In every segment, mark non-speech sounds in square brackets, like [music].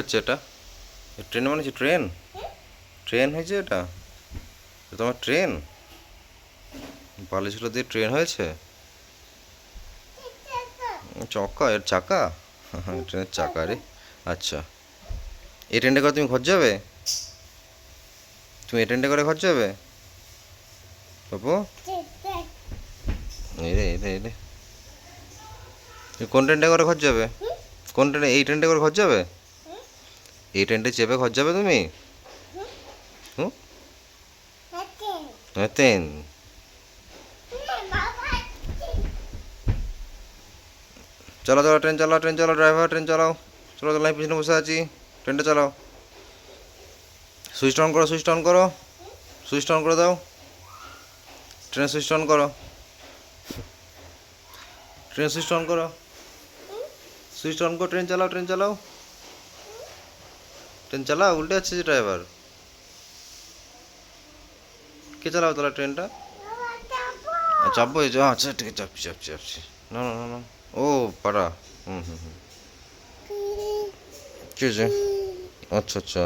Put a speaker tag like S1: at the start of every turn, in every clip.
S1: হচ্ছে এটা? ট্রেন মানে হচ্ছে ট্রেন? ট্রেন হয়েছে এটা? তোমার ট্রেন? বালিশগুলো দিয়ে ট্রেন হয়েছে? চক্কা এর চাকা? [laughs] ট্রেনের চাকা রে। আচ্ছা। এই ট্রেনটা করে তুমি ঘর যাবে? তুমি এই ট্রেনটা করে ঘর যাবে? বাবু? এই রে এই রে এই রে। তুমি কোন ট্রেনটা করে ঘর যাবে? কোন ট্রেনে, এই ট্রেনটা করে ঘর যাবে? এই ট্রেনটা চেপে ঘর যাবে তুমি? ট্রেন চলো চলো ট্রেন চালাও ট্রেন চালাও ড্রাইভার ট্রেন চালাও। চলো চলো পিছনে বসে আছি। ট্রেনটা চালাও। সুইচ অন করো সুইচ অন করো। সুইচ অন করে দাও। ট্রেন সুইচ অন করো। ট্রেন সুইচ অন করো। সুইচ অন করো ট্রেন চালাও ট্রেন চালাও। ট্রেন চালাও, উল্টে যাচ্ছে যে ড্রাইভার কে চালাও তাহলে ট্রেনটা চাপবো এই আচ্ছা ঠিক আছে, চাপছি চাপছি চাপছি। না না না না। ও, পাড়া। হুম হুম হুম। কি হয়েছে? আচ্ছা আচ্ছা।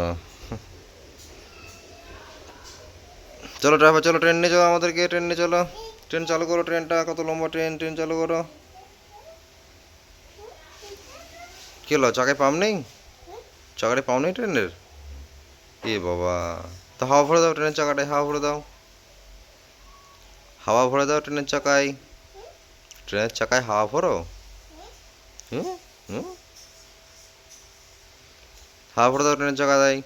S1: চলো ড্রাইভার চলো ট্রেন নিয়ে চলো আমাদেরকে ট্রেন নিয়ে চলো। ট্রেন চালু করো ট্রেনটা কত লম্বা ট্রেন ট্রেন চালু করো। কি হলো, চাকায় পাম নেই? চাকাটা পাও নেই ট্রেনের? এ বাবা, তো হাওয়া ভরে দাও ট্রেনের চাকাটায়, হাওয়া ভরে দাও। হাওয়া ভরে দাও ট্রেনের চাকায়। ট্রেনের চাকায় হাওয়া ভরো? হুম হুম। হাওয়া ভরে দাও ট্রেনের চাকা চাকায়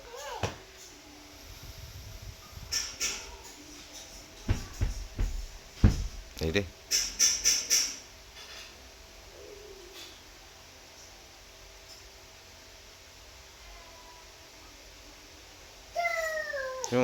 S1: এই রে। হাওয়া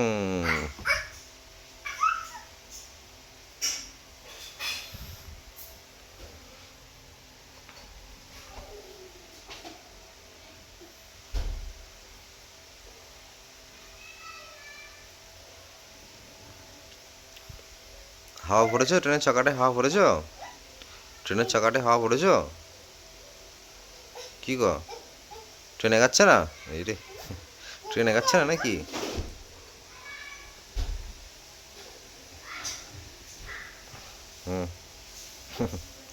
S1: ভরেছো? ট্রেনের চাকাটায় হাওয়া ভরেছো? ট্রেনের চাকাটায় হাওয়া ভরেছো? কি গো? ট্রেন এগাচ্ছে না? এই রে, ট্রেন এগাচ্ছে না নাকি? হুম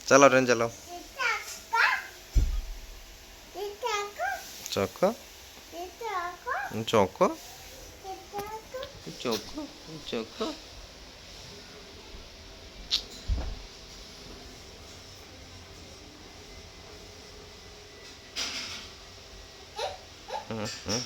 S1: চালাও ট্রেন চালাও চাকা চক্কা চক্কা চক্কা হুম হুম